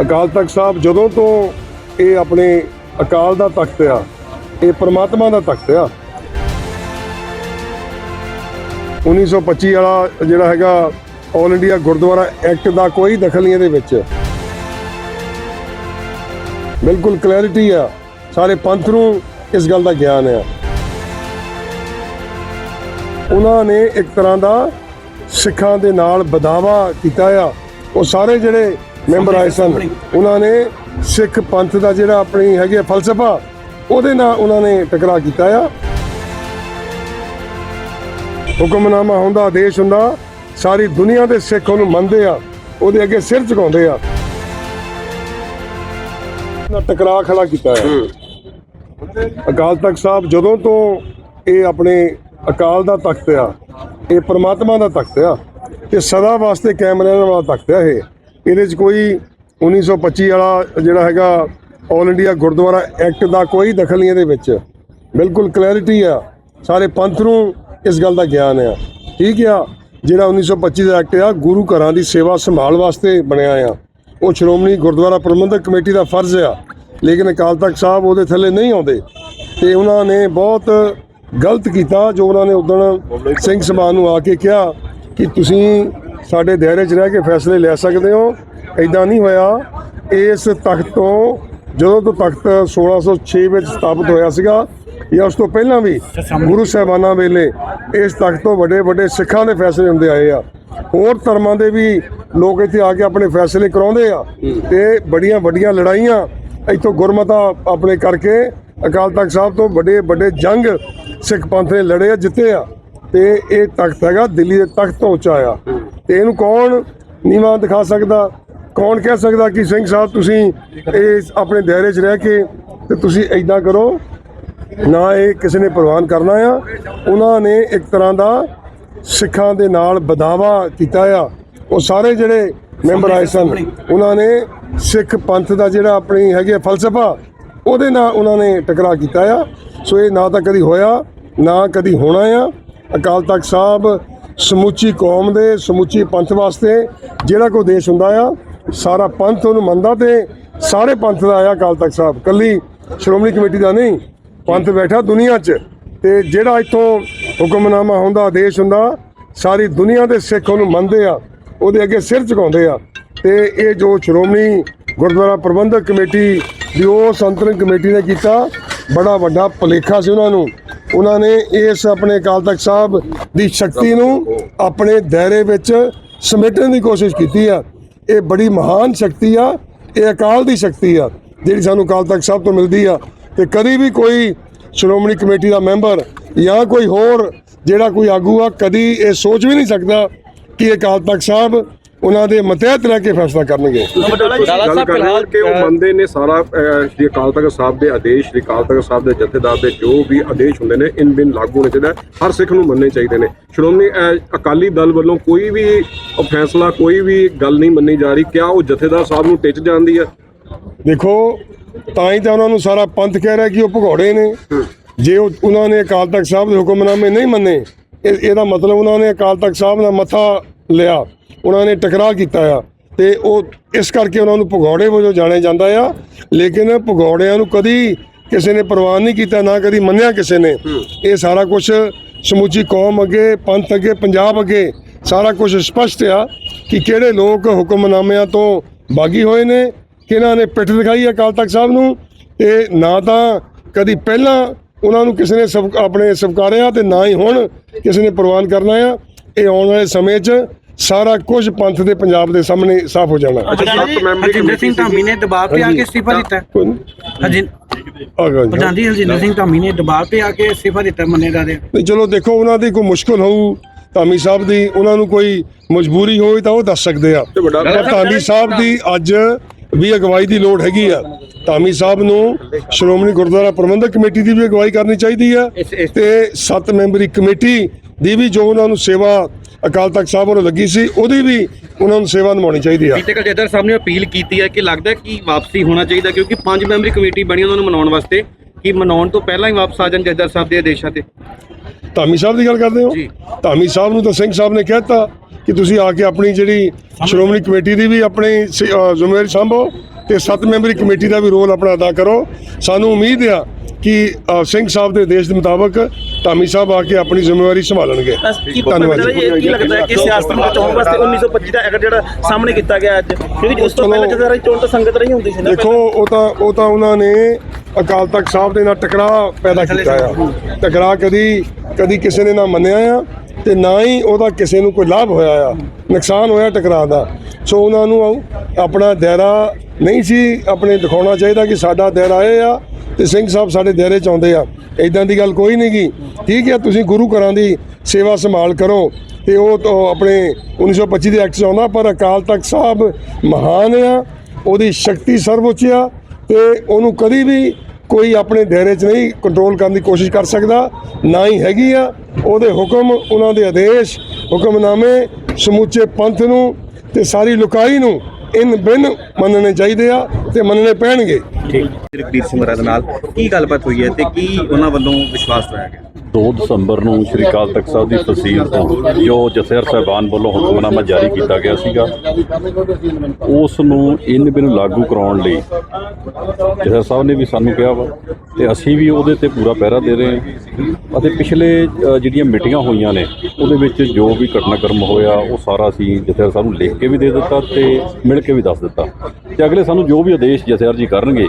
ਅਕਾਲ ਤਖਤ ਸਾਹਿਬ, ਜਦੋਂ ਤੋਂ ਇਹ ਆਪਣੇ ਅਕਾਲ ਦਾ ਤਖਤ ਆ, ਇਹ ਪਰਮਾਤਮਾ ਦਾ ਤਖਤ ਆ। 1925 ਵਾਲਾ ਜਿਹੜਾ ਹੈਗਾ ਆਲ ਇੰਡੀਆ ਗੁਰਦੁਆਰਾ ਐਕਟ ਦਾ ਕੋਈ ਦਖਲ ਨਹੀਂ ਇਹਦੇ ਵਿੱਚ। ਬਿਲਕੁਲ ਕਲੈਰਿਟੀ ਆ। ਸਾਰੇ ਪੰਥ ਨੂੰ ਇਸ ਗੱਲ ਦਾ ਗਿਆਨ ਆ। ਉਹਨਾਂ ਨੇ ਇੱਕ ਤਰ੍ਹਾਂ ਦਾ ਸਿੱਖਾਂ ਦੇ ਨਾਲ ਬਦਾਵਾ ਕੀਤਾ ਆ। ਉਹ ਸਾਰੇ ਜਿਹੜੇ ਮੈਂਬਰ ਆਏ ਸਨ। ਉਹਨਾਂ ਨੇ ਸਿੱਖ ਪੰਥ ਦਾ ਜਿਹੜਾ ਆਪਣੀ ਹੈਗੀ ਫਲਸਫਾ ਉਹਦੇ ਨਾਲ ਉਹਨਾਂ ਨੇ ਟਕਰਾਅ ਕੀਤਾ ਆ। ਹੁਕਮਨਾਮਾ ਹੁੰਦਾ ਆਦੇਸ਼ ਹੁੰਦਾ ਸਾਰੀ ਦੁਨੀਆ ਦੇ ਸਿੱਖ ਉਹਨੂੰ ਮੰਨਦੇ ਆ ਉਹਦੇ ਅੱਗੇ ਸਿਰ ਝੁਕਾਉਂਦੇ ਆ। ਨਾ ਟਕਰਾਅ ਖੜਾ ਕੀਤਾ ਹੈ। ਅਕਾਲ ਤਖਤ ਸਾਹਿਬ ਜਦੋਂ ਤੋਂ ਇਹ ਆਪਣੇ ਅਕਾਲ ਦਾ ਤਖਤ ਆ ਇਹ ਪ੍ਰਮਾਤਮਾ ਦਾ ਤਖਤ ਆ ਤੇ ਸਦਾ ਵਾਸਤੇ ਕਾਇਮ ਰਹਿਣ ਵਾਲਾ ਤਖਤ ਆ ਇਹ। ਇਹਦੇ 'ਚ ਕੋਈ 1925 ਵਾਲਾ ਜਿਹੜਾ ਹੈਗਾ ਆਲ ਇੰਡੀਆ ਗੁਰਦੁਆਰਾ ਐਕਟ ਦਾ ਕੋਈ ਦਖਲ ਨਹੀਂ ਇਹਦੇ ਵਿੱਚ। ਬਿਲਕੁਲ ਕਲੈਰਿਟੀ ਆ। ਸਾਰੇ ਪੰਥ ਨੂੰ ਇਸ ਗੱਲ ਦਾ ਗਿਆਨ ਆ। ਠੀਕ ਆ ਜਿਹੜਾ 1925 ਦਾ ਐਕਟ ਆ ਗੁਰੂ ਘਰਾਂ ਦੀ ਸੇਵਾ ਸੰਭਾਲ ਵਾਸਤੇ ਬਣਿਆ ਆ। ਉਹ ਸ਼੍ਰੋਮਣੀ ਗੁਰਦੁਆਰਾ ਪ੍ਰਬੰਧਕ ਕਮੇਟੀ ਦਾ ਫਰਜ਼ ਆ। ਲੇਕਿਨ ਅਕਾਲ ਤਖਤ ਸਾਹਿਬ ਉਹਦੇ ਥੱਲੇ ਨਹੀਂ ਆਉਂਦੇ। ਤੇ ਉਹਨਾਂ ਨੇ ਬਹੁਤ ਗਲਤ ਕੀਤਾ ਜੋ ਉਹਨਾਂ ਨੇ ਉਦੋਂ ਸਿੰਘ ਸਭਾਨ ਨੂੰ ਆ ਕੇ ਕਿਹਾ ਕਿ ਤੁਸੀਂ ਸਾਡੇ ਦਾਇਰੇ 'ਚ ਰਹਿ ਕੇ ਫੈਸਲੇ ਲੈ ਸਕਦੇ ਹੋ। ਐਦਾਂ ਨਹੀਂ ਹੋਇਆ। ਇਸ ਤਖਤ ਤੋਂ ਜਦੋਂ ਤੋਂ ਤਖਤ 1606 ਵਿੱਚ ਸਥਾਪਿਤ ਹੋਇਆ ਸੀਗਾ ਜਾਂ ਉਸ ਤੋਂ ਪਹਿਲਾਂ ਵੀ ਗੁਰੂ ਸਾਹਿਬਾਨਾਂ ਵੇਲੇ ਇਸ ਤਖਤ ਤੋਂ ਵੱਡੇ ਵੱਡੇ ਸਿੱਖਾਂ ਦੇ ਫੈਸਲੇ ਹੁੰਦੇ ਆਏ ਆ। ਹੋਰ ਧਰਮਾਂ ਦੇ ਵੀ ਲੋਕ ਇੱਥੇ ਆ ਕੇ ਆਪਣੇ ਫੈਸਲੇ ਕਰਾਉਂਦੇ ਆ ਤੇ ਬੜੀਆਂ ਵੱਡੀਆਂ ਲੜਾਈਆਂ ਇੱਥੋਂ ਗੁਰਮਤਾ ਆਪਣੇ ਕਰਕੇ ਅਕਾਲ ਤਖਤ ਸਾਹਿਬ ਤੋਂ ਵੱਡੇ ਵੱਡੇ ਜੰਗ ਸਿੱਖ ਪੰਥ ਨੇ ਲੜੇ ਆ, ਜਿੱਤੇ ਆ। ਤੇ ਇਹ ਤਖਤ ਹੈਗਾ ਦਿੱਲੀ ਦੇ ਤਖਤ ਤੋਂ ਉੱਚਾ ਆ ਤੇ ਇਹਨੂੰ ਕੌਣ ਨੀਵਾਂ ਦਿਖਾ ਸਕਦਾ? ਕੌਣ ਕਹਿ ਸਕਦਾ ਕਿ ਸਿੰਘ ਸਾਹਿਬ ਤੁਸੀਂ ਇਹ ਆਪਣੇ ਦਾਇਰੇ 'ਚ ਰਹਿ ਕੇ ਤੇ ਤੁਸੀਂ ਐਦਾਂ ਕਰੋ? ਨਾ ਇਹ ਕਿਸੇ ਨੇ ਪ੍ਰਵਾਨ ਕਰਨਾ ਆ। ਉਹਨਾਂ ਨੇ ਇੱਕ ਤਰ੍ਹਾਂ ਦਾ ਸਿੱਖਾਂ ਦੇ ਨਾਲ ਬਦਾਵਾ ਕੀਤਾ ਆ। ਉਹ ਸਾਰੇ ਜਿਹੜੇ ਮੈਂਬਰ ਆਏ ਸਨ, ਉਹਨਾਂ ਨੇ ਸਿੱਖ ਪੰਥ ਦਾ ਜਿਹੜਾ ਆਪਣੀ ਹੈਗੀ ਆ ਫਲਸਫਾ, ਉਹਦੇ ਨਾਲ ਉਹਨਾਂ ਨੇ ਟਕਰਾਅ ਕੀਤਾ ਆ। ਸੋ ਇਹ ਨਾ ਤਾਂ ਕਦੀ ਹੋਇਆ, ਨਾ ਕਦੀ ਹੋਣਾ ਆ। ਅਕਾਲ ਤਖਤ ਸਾਹਿਬ ਸਮੁੱਚੀ ਕੌਮ ਦੇ, ਸਮੁੱਚੀ ਪੰਥ ਵਾਸਤੇ ਜਿਹੜਾ ਕੋਈ ਦੇਸ਼ ਹੁੰਦਾ ਆ, ਸਾਰਾ ਪੰਥ ਉਹਨੂੰ ਮੰਨਦਾ ਤੇ ਸਾਰੇ ਪੰਥ ਦਾ ਆਇਆ ਅਕਾਲ ਤਖਤ ਸਾਹਿਬ। ਕੱਲੀ ਸ਼੍ਰੋਮਣੀ ਕਮੇਟੀ ਦਾ ਨਹੀਂ, ਪੰਥ ਬੈਠਾ ਦੁਨੀਆ 'ਚ। ਤੇ ਜਿਹੜਾ ਇੱਥੋਂ ਹੁਕਮਨਾਮਾ ਹੁੰਦਾ ਆਦੇਸ਼ ਹੁੰਦਾ, ਸਾਰੀ ਦੁਨੀਆ ਦੇ ਸਿੱਖ ਉਹਨੂੰ ਮੰਨਦੇ ਆ, ਉਹਦੇ ਅੱਗੇ ਸਿਰ ਝੁਕਾਉਂਦੇ ਆ। ਤੇ ਇਹ ਜੋ ਸ਼੍ਰੋਮਣੀ ਗੁਰਦੁਆਰਾ ਪ੍ਰਬੰਧਕ ਕਮੇਟੀ ਦੀ ਉਹ ਸੰਤਰਨ ਕਮੇਟੀ ਨੇ ਕੀਤਾ, ਬੜਾ ਵੱਡਾ ਭੁਲੇਖਾ ਸੀ ਉਹਨਾਂ ਨੂੰ। ਉਹਨਾਂ ਨੇ ਇਸ ਆਪਣੇ ਅਕਾਲ ਤਖਤ ਸਾਹਿਬ ਦੀ ਸ਼ਕਤੀ ਨੂੰ ਆਪਣੇ ਦਾਇਰੇ ਵਿੱਚ ਸਮੇਟਣ ਦੀ ਕੋਸ਼ਿਸ਼ ਕੀਤੀ ਆ। ਇਹ ਬੜੀ ਮਹਾਨ ਸ਼ਕਤੀ ਆ, ਇਹ ਅਕਾਲ ਦੀ ਸ਼ਕਤੀ ਆ, ਜਿਹੜੀ ਸਾਨੂੰ ਅਕਾਲ ਤਖਤ ਸਾਹਿਬ ਤੋਂ ਮਿਲਦੀ ਆ। ਤੇ ਕਦੀ ਵੀ ਕੋਈ ਸ਼੍ਰੋਮਣੀ ਕਮੇਟੀ ਦਾ ਮੈਂਬਰ ਜਾਂ ਕੋਈ ਹੋਰ ਜਿਹੜਾ ਕੋਈ ਆਗੂ ਆ, ਕਦੀ ਇਹ ਸੋਚ ਵੀ ਨਹੀਂ ਸਕਦਾ ਕਿ ਇਹ ਅਕਾਲ ਤਖਤ ਸਾਹਿਬ ਉਹਨਾਂ ਦੇ ਮਤਹਿਤ ਰਹਿ ਕੇ ਫੈਸਲਾ ਕਰਨਗੇ। ਗੱਲ ਕਿ ਉਹ ਮੰਨਦੇ ਨੇ ਸਾਰਾ ਸ਼੍ਰੀ ਅਕਾਲ ਤਖਤ ਸਾਹਿਬ ਦੇ ਆਦੇਸ਼ ਸ਼੍ਰੀ ਅਕਾਲ ਤਖਤ ਸਾਹਿਬ ਦੇ ਜਥੇਦਾਰ ਦੇ ਜੋ ਵੀ ਆਦੇਸ਼ ਹੁੰਦੇ ਨੇ ਇਨ ਬਿਨ ਲਾਗੂ ਹੋਣੇ ਚਾਹੀਦਾ। ਹਰ ਸਿੱਖ ਨੂੰ ਮੰਨਣੇ ਚਾਹੀਦੇ ਨੇ। ਸ਼੍ਰੋਮਣੀ ਅਕਾਲੀ ਦਲ ਵੱਲੋਂ ਕੋਈ ਵੀ ਫੈਸਲਾ ਕੋਈ ਵੀ ਗੱਲ ਨਹੀਂ ਮੰਨੀ ਜਾ ਰਹੀ ਕਿਆ ਉਹ ਜਥੇਦਾਰ ਸਾਹਿਬ ਨੂੰ ਟਿੱਚ ਜਾਂਦੀ ਹੈ ਦੇਖੋ ਤਾਂ ਹੀ ਤਾਂ ਉਹਨਾਂ ਨੂੰ ਸਾਰਾ ਪੰਥ ਕਹਿ ਰਿਹਾ ਕਿ ਉਹ ਭਗੌੜੇ ਨੇ। ਜੇ ਉਹ- ਉਹਨਾਂ ਨੇ ਅਕਾਲ ਤਖਤ ਸਾਹਿਬ ਦੇ ਹੁਕਮਨਾਮੇ ਨਹੀਂ ਮੰਨੇ ਇਹ- ਇਹਦਾ ਮਤਲਬ ਉਹਨਾਂ ਨੇ ਅਕਾਲ ਤਖਤ ਸਾਹਿਬ ਦਾ ਮੱਥਾ ਲਿਆ। ਉਹਨਾਂ ਨੇ ਟਕਰਾਅ ਕੀਤਾ ਆ ਤੇ ਉਹ ਇਸ ਕਰਕੇ ਉਹਨਾਂ ਨੂੰ ਭਗੌੜੇ ਵਜੋਂ ਜਾਣਿਆ ਜਾਂਦਾ ਆ। ਲੇਕਿਨ ਭਗੌੜਿਆਂ ਨੂੰ ਕਦੀ ਕਿਸੇ ਨੇ ਪ੍ਰਵਾਨ ਨਹੀਂ ਕੀਤਾ ਨਾ ਕਦੀ ਮੰਨਿਆ ਕਿਸੇ ਨੇ। ਇਹ ਸਾਰਾ ਕੁਝ ਸਮੁੱਚੀ ਕੌਮ ਅੱਗੇ ਪੰਥ ਅੱਗੇ ਪੰਜਾਬ ਅੱਗੇ ਸਾਰਾ ਕੁਝ ਸਪਸ਼ਟ ਆ ਕਿ ਕਿਹੜੇ ਲੋਕ ਹੁਕਮਨਾਮਿਆਂ ਤੋਂ ਬਾਗੀ ਹੋਏ ਨੇ ਕਿਹਨਾਂ ਨੇ ਪਿੱਠ ਦਿਖਾਈ ਅਕਾਲ ਤਖਤ ਸਾਹਿਬ ਨੂੰ। ਤੇ ਨਾ ਤਾਂ ਕਦੀ ਪਹਿਲਾਂ ਉਹਨਾਂ ਨੂੰ ਕਿਸੇ ਨੇ ਆਪਣੇ ਸਵਕਾਰਿਆ ਤੇ ਨਾ ਹੀ ਹੁਣ ਕਿਸੇ ਨੇ ਪ੍ਰਵਾਨ ਕਰਨਾ ਆ। ਇਹ ਆਉਣ ਵਾਲੇ ਸਮੇਂ 'ਚ ਸਾਰਾ ਕੁਝ ਪੰਥ ਦੇ ਪੰਜਾਬ ਦੇ ਸਾਹਮਣੇ ਸਾਫ਼ ਹੋ ਜਾਣਾ। ਅੱਛਾ ਸੱਤ ਮੈਂਬਰੀ ਹਰਜਿੰਦਰ ਸਿੰਘ ਧਾਮੀ ਨੇ ਦਬਾਅ ਤੇ ਆ ਕੇ ਅਸਤੀਫਾ ਦਿੱਤਾ। ਕੋਈ ਨਹੀਂ। ਹਰਜਿੰ ਆ ਗਿਆ ਜੀ। ਪ੍ਰਧਾਨ ਜੀ ਹਰਜਿੰਦਰ ਸਿੰਘ ਧਾਮੀ ਨੇ ਦਬਾਅ ਤੇ ਆ ਕੇ ਅਸਤੀਫਾ ਦਿੱਤਾ ਮੰਨੇ ਦਾ ਦੇ ਚਲੋ ਦੇਖੋ ਉਹਨਾਂ ਦੀ ਕੋਈ ਮੁਸ਼ਕਲ ਹੋਊ ਧਾਮੀ ਸਾਹਿਬ ਦੀ ਉਹਨਾਂ ਨੂੰ ਕੋਈ ਮਜਬੂਰੀ ਹੋਈ ਤਾਂ ਉਹ ਦੱਸ ਸਕਦੇ ਆ। ਪਰ ਧਾਮੀ ਸਾਹਿਬ ਦੀ ਅੱਜ ਵੀ ਅਗਵਾਈ ਦੀ ਲੋੜ ਹੈਗੀ ਆ। ਧਾਮੀ ਸਾਹਿਬ ਨੂੰ ਸ਼੍ਰੋਮਣੀ ਗੁਰਦੁਆਰਾ ਪ੍ਰਬੰਧਕ ਕਮੇਟੀ ਦੀ ਵੀ ਅਗਵਾਈ ਕਰਨੀ ਚਾਹੀਦੀ ਆ ਤੇ ਸੱਤ ਮੈਂਬਰੀ ਕਮੇਟੀ ਦੀ ਵੀ ਜੋ ਉਹਨਾਂ ਨੂੰ ਸੇਵਾ ਅਕਾਲ ਤਖਤ ਸਾਹਿਬ ਵੱਲੋਂ ਲੱਗੀ ਸੀ ਉਹਦੀ ਵੀ ਉਹਨਾਂ ਨੂੰ ਸੇਵਾ ਨਿਭਾਉਣੀ ਚਾਹੀਦੀ ਆ। ਬੀਤੇ ਕੱਲ੍ਹ ਜੱਦਰ ਸਾਹਿਬ ਨੇ ਅਪੀਲ ਕੀਤੀ ਹੈ ਕਿ ਲੱਗਦਾ ਕਿ ਵਾਪਸੀ ਹੋਣਾ ਚਾਹੀਦਾ ਕਿਉਂਕਿ ਪੰਜ ਮੈਂਬਰੀ ਕਮੇਟੀ ਬਣੀ ਉਹਨਾਂ ਨੂੰ ਮਨਾਉਣ ਵਾਸਤੇ ਕਿ ਮਨਾਉਣ ਤੋਂ ਪਹਿਲਾਂ ਹੀ ਵਾਪਸ ਆ ਜਾਣ ਜੱਦਰ ਸਾਹਿਬ ਦੇ ਆਦੇਸ਼ਾਂ ਤੇ। ਧਾਮੀ ਸਾਹਿਬ ਦੀ ਗੱਲ ਕਰਦੇ ਹੋ। ਧਾਮੀ ਸਾਹਿਬ ਨੂੰ ਤਾਂ ਸਿੰਘ ਸਾਹਿਬ ਨੇ ਕਹਿਤਾ ਕਿ ਤੁਸੀਂ ਆ ਕੇ ਆਪਣੀ ਜਿਹੜੀ ਸ਼੍ਰੋਮਣੀ ਕਮੇਟੀ ਦੀ ਵੀ ਆਪਣੀ ਜ਼ਿੰਮੇਵਾਰੀ ਸੰਭੋ ਤੇ ਸੱਤ ਮੈਂਬਰੀ ਕਮੇਟੀ ਦਾ ਵੀ ਰੋਲ ਆਪਣਾ ਅਦਾ ਕਰੋ। ਸਾਨੂੰ ਉਮੀਦ ਆ ਕਿ ਸਿੰਘ ਸਾਹਿਬ ਦੇ ਆਦੇਸ਼ ਦੇ ਮੁਤਾਬਕ ਧਾਮੀ ਸਾਹਿਬ ਆ ਕੇ ਆਪਣੀ ਜ਼ਿੰਮੇਵਾਰੀ ਸੰਭਾਲਣਗੇ। ਬਸ ਕੀ ਧੰਨਵਾਦ ਜੀ। ਇਹ ਕੀ ਲੱਗਦਾ ਹੈ ਕਿ ਸਿਆਸਤ ਨੂੰ ਬਚਾਉਣ ਵਾਸਤੇ 1925 ਦਾ ਐਕਟ ਜਿਹੜਾ ਸਾਹਮਣੇ ਕੀਤਾ ਗਿਆ ਅੱਜ। ਕਿਉਂਕਿ ਉਸ ਤੋਂ। ਪਹਿਲਾਂ ਜਦੋਂ ਚੋਣ ਤਾਂ ਸੰਗਤ ਰਹੀ ਹੁੰਦੀ ਸੀ ਨਾ ਦੇਖੋ ਉਹ ਤਾਂ ਉਹ ਤਾਂ ਉਹਨਾਂ ਨੇ ਅਕਾਲ ਤਖਤ ਸਾਹਿਬ ਦੇ ਨਾਲ ਟਕਰਾਅ ਪੈਦਾ ਕੀਤਾ ਆ। ਟਕਰਾਅ ਕਦੀ ਕਦੀ ਕਿਸੇ ਨੇ ਨਾ ਮੰਨਿਆ ਆ ਤੇ ਨਾ ਹੀ ਉਹਦਾ ਕਿਸੇ ਨੂੰ ਕੋਈ ਲਾਭ ਹੋਇਆ ਆ। ਨੁਕਸਾਨ ਹੋਇਆ ਟਕਰਾਅ ਦਾ। ਸੋ ਉਹਨਾਂ ਨੂੰ ਆਪਣਾ ਦਾਇਰਾ ਨਹੀਂ ਸੀ ਆਪਣੇ ਦਿਖਾਉਣਾ ਚਾਹੀਦਾ ਕਿ ਸਾਡਾ ਦਾਇਰਾ ਇਹ ਆ ਤੇ ਸਿੰਘ ਸਾਹਿਬ ਸਾਡੇ ਦਾਇਰੇ ਚ ਆਉਂਦੇ ਆ। ਇਦਾਂ ਦੀ ਗੱਲ ਕੋਈ ਨਹੀਂ ਗੀ। ਠੀਕ ਹੈ ਤੁਸੀਂ ਗੁਰੂ ਘਰਾਂ ਦੀ ਸੇਵਾ ਸੰਭਾਲ ਕਰੋ ਤੇ ਉਹ ਤਾਂ ਆਪਣੇ 1925 ਦੇ ਐਕਟ 'ਚ ਆਉਂਦਾ, ਪਰ ਅਕਾਲ ਤਖਤ ਸਾਹਿਬ ਮਹਾਨ ਆ, ਉਹਦੀ ਸ਼ਕਤੀ ਸਰਵਉੱਚ ਆ ਤੇ ਉਹਨੂੰ ਕਦੀ ਵੀ ਕੋਈ ਆਪਣੇ ਦਾਇਰੇ 'ਚ ਨਹੀਂ ਕੰਟਰੋਲ ਕਰਨ ਦੀ ਕੋਸ਼ਿਸ਼ ਕਰ ਸਕਦਾ, ਨਾ ਹੀ ਹੈਗੀ ਆ। ਉਹਦੇ ਹੁਕਮ, ਉਹਨਾਂ ਦੇ ਆਦੇਸ਼, ਹੁਕਮਨਾਮੇ, ਸਮੁੱਚੇ ਪੰਥ ਨੂੰ ਤੇ ਸਾਰੀ ਲੁਕਾਈ ਨੂੰ ਇਨ ਬਿਨ ਮੰਨਣੇ ਚਾਹੀਦੇ ਆ ਤੇ ਮੰਨਣੇ ਪੈਣਗੇ। ਠੀਕ। ਰਘਬੀਰ ਸਿੰਘ ਹੋਰਾਂ ਦੇ ਨਾਲ ਕੀ ਗੱਲਬਾਤ ਹੋਈ ਹੈ ਤੇ ਕੀ ਉਹਨਾਂ ਵੱਲੋਂ ਵਿਸ਼ਵਾਸ ਦਵਾਇਆ ਗਿਆ? 2 ਦਸੰਬਰ ਨੂੰ ਸ੍ਰੀ ਅਕਾਲ ਤਖਤ ਸਾਹਿਬ ਦੀ ਤਹਿਸੀਲ ਤੋਂ ਜੋ ਜਥੇਦਾਰ ਸਾਹਿਬਾਨ ਵੱਲੋਂ ਹੁਕਮਨਾਮਾ ਜਾਰੀ ਕੀਤਾ ਗਿਆ ਸੀਗਾ, ਉਸ ਨੂੰ ਇਨ ਬਿਨ ਲਾਗੂ ਕਰਾਉਣ ਲਈ ਜਥੇਦਾਰ ਸਾਹਿਬ ਨੇ ਵੀ ਸਾਨੂੰ ਕਿਹਾ ਵਾ ਤੇ ਅਸੀਂ ਵੀ ਉਹਦੇ ਤੇ ਪੂਰਾ ਪਹਿਰਾ ਦੇ ਰਹੇ ਹਾਂ। ਅਤੇ ਪਿਛਲੇ ਜਿਹੜੀਆਂ ਮੀਟਿੰਗਾਂ ਹੋਈਆਂ ਨੇ, ਉਹਦੇ ਵਿੱਚ ਜੋ ਵੀ ਘਟਨਾਕ੍ਰਮ ਹੋਇਆ, ਉਹ ਸਾਰਾ ਅਸੀਂ ਜਥੇਦਾਰ ਸਾਹਿਬ ਨੂੰ ਲਿਖ ਕੇ ਵੀ ਦੇ ਦਿੱਤਾ ਤੇ ਮਿਲ ਕੇ ਵੀ ਦੱਸ ਦਿੱਤਾ। ਤੇ ਅਗਲੇ ਸਾਨੂੰ ਜੋ ਵੀ ਆਦੇਸ਼ ਜਥੇਦਾਰ ਜੀ ਕਰਨਗੇ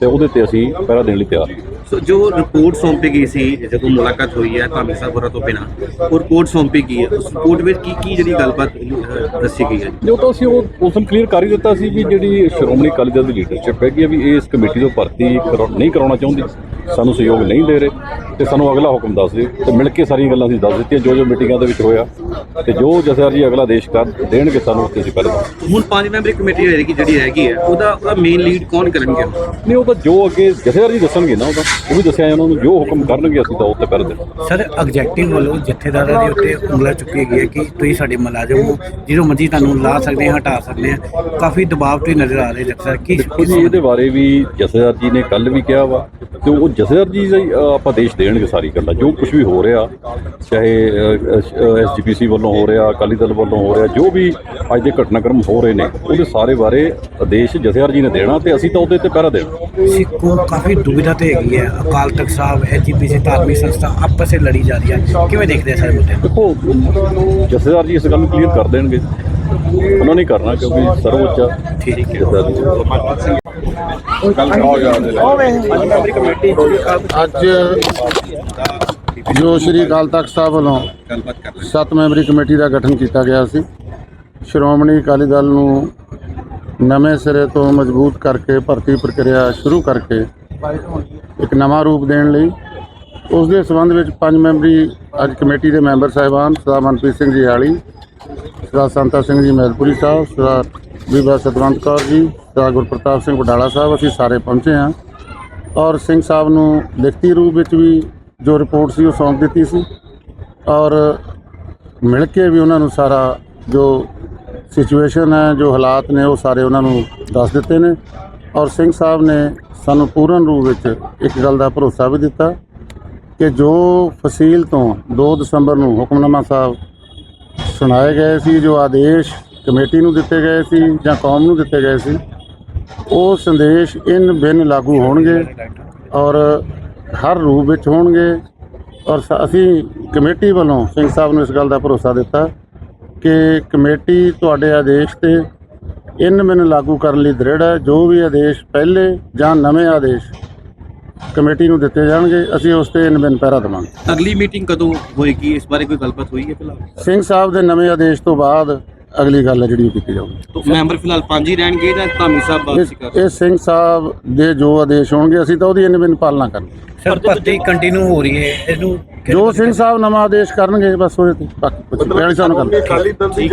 ਤੇ ਉਹਦੇ ਤੇ ਅਸੀਂ ਪਹਿਰਾ ਦੇਣ ਲਈ ਤਿਆਰ। ਹਾਂ ਸੋ ਜੋ ਰਿਪੋਰਟ ਸੌਂਪੀ ਗਈ ਸੀ ਜਦੋਂ ਮੁਲਾਕਾਤ ਹੋਈ ਹੈ ਧਾਮੀ ਸਾਹਿਬ ਹੋਰਾਂ ਤੋਂ ਬਿਨਾਂ ਉਹ ਰਿਪੋਰਟ ਸੌਂਪੀ ਗਈ ਹੈ। ਉਸ ਰਿਪੋਰਟ ਵਿੱਚ ਕੀ ਕੀ ਜਿਹੜੀ ਗੱਲਬਾਤ ਅਹ, ਦੱਸੀ ਗਈ ਹੈ? ਜੋ ਤਾਂ ਅਸੀਂ ਉਹ ਉਸ ਨੂੰ ਕਲੀਅਰ ਕਰ ਹੀ ਦਿੱਤਾ ਸੀ ਵੀ ਜਿਹੜੀ ਸ਼੍ਰੋਮਣੀ ਅਕਾਲੀ ਦਲ ਦੀ ਲੀਡਰਸ਼ਿਪ ਹੈਗੀ ਆ ਵੀ ਇਹ ਇਸ ਕਮੇਟੀ ਤੋਂ ਭਰਤੀ ਕਰਾ- ਨਹੀਂ ਕਰਾਉਣਾ ਚਾਹੁੰਦੀ। ਸਾਨੂੰ ਸਹਿਯੋਗ ਨਹੀਂ ਦੇ ਰਹੇ। ਤੇ ਸਾਨੂੰ ਅਗਲਾ ਹੁਕਮ ਦੱਸ ਦਿਓ ਤੇ ਮਿਲ ਕੇ ਸਾਰੀਆਂ ਗੱਲਾਂ ਅਸੀਂ ਦੱਸ ਦਿੱਤੀਆਂ ਜੋ ਜੋ ਮੀਟਿੰਗਾਂ ਦੇ ਵਿੱਚ ਹੋਇਆ ਤੇ ਜੋ ਜਥੇਦਾਰ ਜੀ ਅਗਲਾ ਆਦੇਸ਼ ਕਰ ਦੇਣਗੇ ਸਾਨੂੰ ਉੱਤੇ ਅਸੀਂ ਪਹਿਲੇ। ਦੱਸ ਹੁਣ ਪੰਜ ਮੈਂਬਰੀ ਕਮੇਟੀ ਹੋਏਗੀ ਜਿਹੜੀ ਹੈਗੀ ਹੈ ਉਹਦਾ ਉਹਦਾ ਮੇਨ ਲੀਡ ਕੌਣ ਕਰਨਗੇ? ਨਹੀਂ ਉਹ ਤਾਂ ਜੋ ਅੱਗੇ ਜਥੇਦਾਰ ਜੀ ਦੱਸਣਗੇ ਨਾ ਉਹ ਤਾਂ ਉਹ ਵੀ ਦੱਸਿਆ ਉਹਨਾਂ ਨੂੰ ਜੋ ਹੁਕਮ ਕਰਨਗੇ ਅਸੀਂ ਤਾਂ ਉੱਤੇ ਪਹਿਰੇ ਦੇਣਾ। ਸਰ ਐਗਜ਼ੈਕਟਿਵ ਵੱਲੋਂ ਜਥੇਦਾਰਾਂ ਦੇ ਉੱਤੇ ਉਂਗਲਾਂ ਚੁੱਕੀ ਗਈ ਹੈ ਕਿ ਤੁਸੀਂ ਸਾਡੇ ਮੁਲਾਜ਼ਮ ਹੋ ਜਦੋਂ ਮਰਜ਼ੀ ਤੁਹਾਨੂੰ ਲਾ ਸਕਦੇ ਹਾਂ ਹਟਾ ਸਕਦੇ ਹਾਂ। ਕਾਫੀ ਦਬਾਅ ਤੇ ਨਜ਼ਰ ਆ ਰਹੇ ਜਥੇਦਾਰ ਕੀ ਦੇਖੋ ਜੀ ਇਹਦੇ ਬਾਰੇ ਵੀ ਜਥੇਦਾਰ ਜੀ ਨੇ ਕੱਲ ਵੀ ਕਿਹਾ ਵਾ ਤੇ ਉਹ ਜਥੇਦਾਰ ਜੀ ਦਾ ਆਪਾਂ ਦੇਸ਼ ਦੇਣਗੇ ਸਾਰੀ ਗੱਲਾਂ। ਜੋ ਕੁਝ ਵੀ ਹੋ ਰਿਹਾ ਚਾਹੇ ਐਸਜੀਪੀਸੀ ਵੱਲੋਂ ਹੋ ਰਿਹਾ ਅਕਾਲੀ ਦਲ ਵੱਲੋਂ ਹੋ ਰਿਹਾ ਜੋ ਵੀ ਅੱਜ ਦੇ ਘਟਨਾਕ੍ਰਮ ਹੋ ਰਹੇ ਨੇ ਉਹਦੇ ਸਾਰੇ ਬਾਰੇ ਆਦੇਸ਼ ਜਥੇਦਾਰ ਜੀ ਨੇ ਦੇਣਾ ਤੇ ਅਸੀਂ ਤਾਂ ਉਹਦੇ ਤੇ ਪਹਿਰਾ ਦੇਣਾ। ਸਿੱਖੋ ਕਾਫੀ ਦੁਵਿਧਾ ਤੇ ਹੈਗੀ ਹੈ। ਅਕਾਲ ਤਖਤ ਸਾਹਿਬ ਐਜੀਪੀਸੀ ਧਾਰਮਿਕ ਸੰਸਥਾ ਆਪਸ ਵਿੱਚ ਲੜੀ ਜਾ ਰਹੀ ਹੈ। ਕਿਵੇਂ ਦੇਖਦੇ ਆ ਸਾਰੇ ਮੁੱਦੇ? ਦੇਖੋ ਜਥੇਦਾਰ ਜੀ ਇਸ ਗੱਲ ਨੂੰ ਕਲੀਅਰ ਕਰ ਦੇਣਗੇ। ਉਹਨਾਂ ਨੇ ਕਰਨਾ ਕਿਉਂਕਿ ਸਰਵਉੱਚ। ਠੀਕ ਹੈ ਅੱਜ ਜੋ ਸ਼੍ਰੀ ਅਕਾਲ ਤਖਤ ਸਾਹਿਬ ਵੱਲੋਂ ਗੱਲਬਾਤ ਕਰ ਰਹੇ ਸੱਤ ਮੈਂਬਰੀ ਕਮੇਟੀ ਦਾ ਗਠਨ ਕੀਤਾ ਗਿਆ ਸੀ ਸ਼੍ਰੋਮਣੀ ਅਕਾਲੀ ਦਲ ਨੂੰ ਨਵੇਂ ਸਿਰੇ ਤੋਂ ਮਜ਼ਬੂਤ ਕਰਕੇ ਭਰਤੀ ਪ੍ਰਕਿਰਿਆ ਸ਼ੁਰੂ ਕਰਕੇ ਇੱਕ ਨਵਾਂ ਰੂਪ ਦੇਣ ਲਈ ਉਸ ਦੇ ਸੰਬੰਧ ਵਿੱਚ ਪੰਜ ਮੈਂਬਰੀ ਅੱਜ ਕਮੇਟੀ ਦੇ ਮੈਂਬਰ ਸਾਹਿਬਾਨ ਸਰਦਾਰ ਮਨਪ੍ਰੀਤ ਸਿੰਘ ਜੀ ਹਾਲੀ ਸਰਦਾਰ ਸੰਤਾ ਸਿੰਘ ਜੀ ਮੈਲਪੁਰੀ ਸਾਹਿਬ, ਸਰਦਾਰ ਬੀਬਾ ਸਤਵੰਤ ਕੌਰ ਜੀ, ਸਰਦਾਰ ਗੁਰਪ੍ਰਤਾਪ ਸਿੰਘ ਵਡਾਲਾ ਸਾਹਿਬ, ਅਸੀਂ ਸਾਰੇ ਪਹੁੰਚੇ ਹਾਂ। ਔਰ ਸਿੰਘ ਸਾਹਿਬ ਨੂੰ ਲਿਖਤੀ ਰੂਪ ਵਿੱਚ ਵੀ ਜੋ ਰਿਪੋਰਟ ਸੀ ਉਹ ਸੌਂਪ ਦਿੱਤੀ ਸੀ। ਔਰ ਮਿਲ ਕੇ ਵੀ ਉਹਨਾਂ ਨੂੰ ਸਾਰਾ ਜੋ ਸਿਚੁਏਸ਼ਨ ਹੈ, ਜੋ ਹਾਲਾਤ ਨੇ, ਉਹ ਸਾਰੇ ਉਹਨਾਂ ਨੂੰ ਦੱਸ ਦਿੱਤੇ ਨੇ। ਔਰ ਸਿੰਘ ਸਾਹਿਬ ਨੇ ਸਾਨੂੰ ਪੂਰਨ ਰੂਪ ਵਿੱਚ ਇੱਕ ਗੱਲ ਦਾ ਭਰੋਸਾ ਵੀ ਦਿੱਤਾ ਕਿ ਜੋ ਫਸੀਲ ਤੋਂ 2 ਦਸੰਬਰ ਨੂੰ ਹੁਕਮਨਾਮਾ ਸਾਹਿਬ ਸੁਣਾਏ ਗਏ ਸੀ, ਜੋ ਆਦੇਸ਼ ਕਮੇਟੀ ਨੂੰ ਦਿੱਤੇ ਗਏ ਸੀ ਜਾਂ ਕੌਮ ਨੂੰ ਦਿੱਤੇ ਗਏ ਸੀ, ਉਹ ਸੰਦੇਸ਼ ਇਨ ਬਿਨ ਲਾਗੂ ਹੋਣਗੇ ਔਰ ਹਰ ਰੂਪ ਵਿੱਚ ਹੋਣਗੇ। ਔਰ ਅਸੀਂ ਕਮੇਟੀ ਵੱਲੋਂ ਸਿੰਘ ਸਾਹਿਬ ਨੂੰ ਇਸ ਗੱਲ ਦਾ ਭਰੋਸਾ ਦਿੱਤਾ ਕਿ ਕਮੇਟੀ ਤੁਹਾਡੇ ਆਦੇਸ਼ ਤੇ ਇਨ ਬਿਨ ਲਾਗੂ ਕਰਨ ਲਈ ਦ੍ਰਿੜ ਹੈ। ਜੋ ਵੀ ਆਦੇਸ਼ ਪਹਿਲੇ ਜਾਂ ਨਵੇਂ ਆਦੇਸ਼ ਕਮੇਟੀ ਨੂੰ ਦਿੱਤੇ ਜਾਣਗੇ ਅਸੀਂ ਉਸ ਤੇ ਇਨ ਬਿਨ ਪਹਿਰਾ ਦੇਵਾਂਗੇ। ਅਗਲੀ ਮੀਟਿੰਗ ਕਦੋਂ ਹੋਏਗੀ? ਇਸ ਬਾਰੇ ਕੋਈ ਗੱਲਬਾਤ ਹੋਈ ਹੈ ਫਿਲਹਾਲ? ਸਿੰਘ ਸਾਹਿਬ ਦੇ ਨਵੇਂ ਆਦੇਸ਼ ਤੋਂ ਬਾਅਦ ਅਗਲੀ ਗੱਲ ਹੈ ਜਿਹੜੀ ਉਹ ਕੀਤੀ ਜਾਊਗੀ। ਤਾਂ ਮੈਂਬਰ ਫਿਲਹਾਲ ਪੰਜ ਹੀ ਰਹਿਣਗੇ ਜਾਂ ਧਾਮੀ ਸਾਹਿਬ ਵਾਪਸੀ ਕਰ ਇਹ ਇਹ ਸਿੰਘ ਸਾਹਿਬ ਦੇ ਜੋ ਆਦੇਸ਼ ਹੋਣਗੇ ਅਸੀਂ ਤਾਂ ਉਹਦੀ ਇਨ ਬਿਨ ਪਾਲਣਾ ਕਰਾਂਗੇ ਸਰ ਭਰਤੀ ਕੰਟੀਨਿਊ ਹੋ ਰਹੀ ਹੈ ਇਹਨੂੰ ਜੋ ਸਿੰਘ ਸਾਹਿਬ ਨਵਾਂ ਆਦੇਸ਼ ਕਰਨਗੇ ਬਸ ਉਹਦੇ ਤੇ ਬਾਕੀ ਕੁਝ ਬਿਆਨੀ ਸਾਨੂੰ ਕਰਨਾ ਅਕਾਲੀ ਦਲ ਦੀ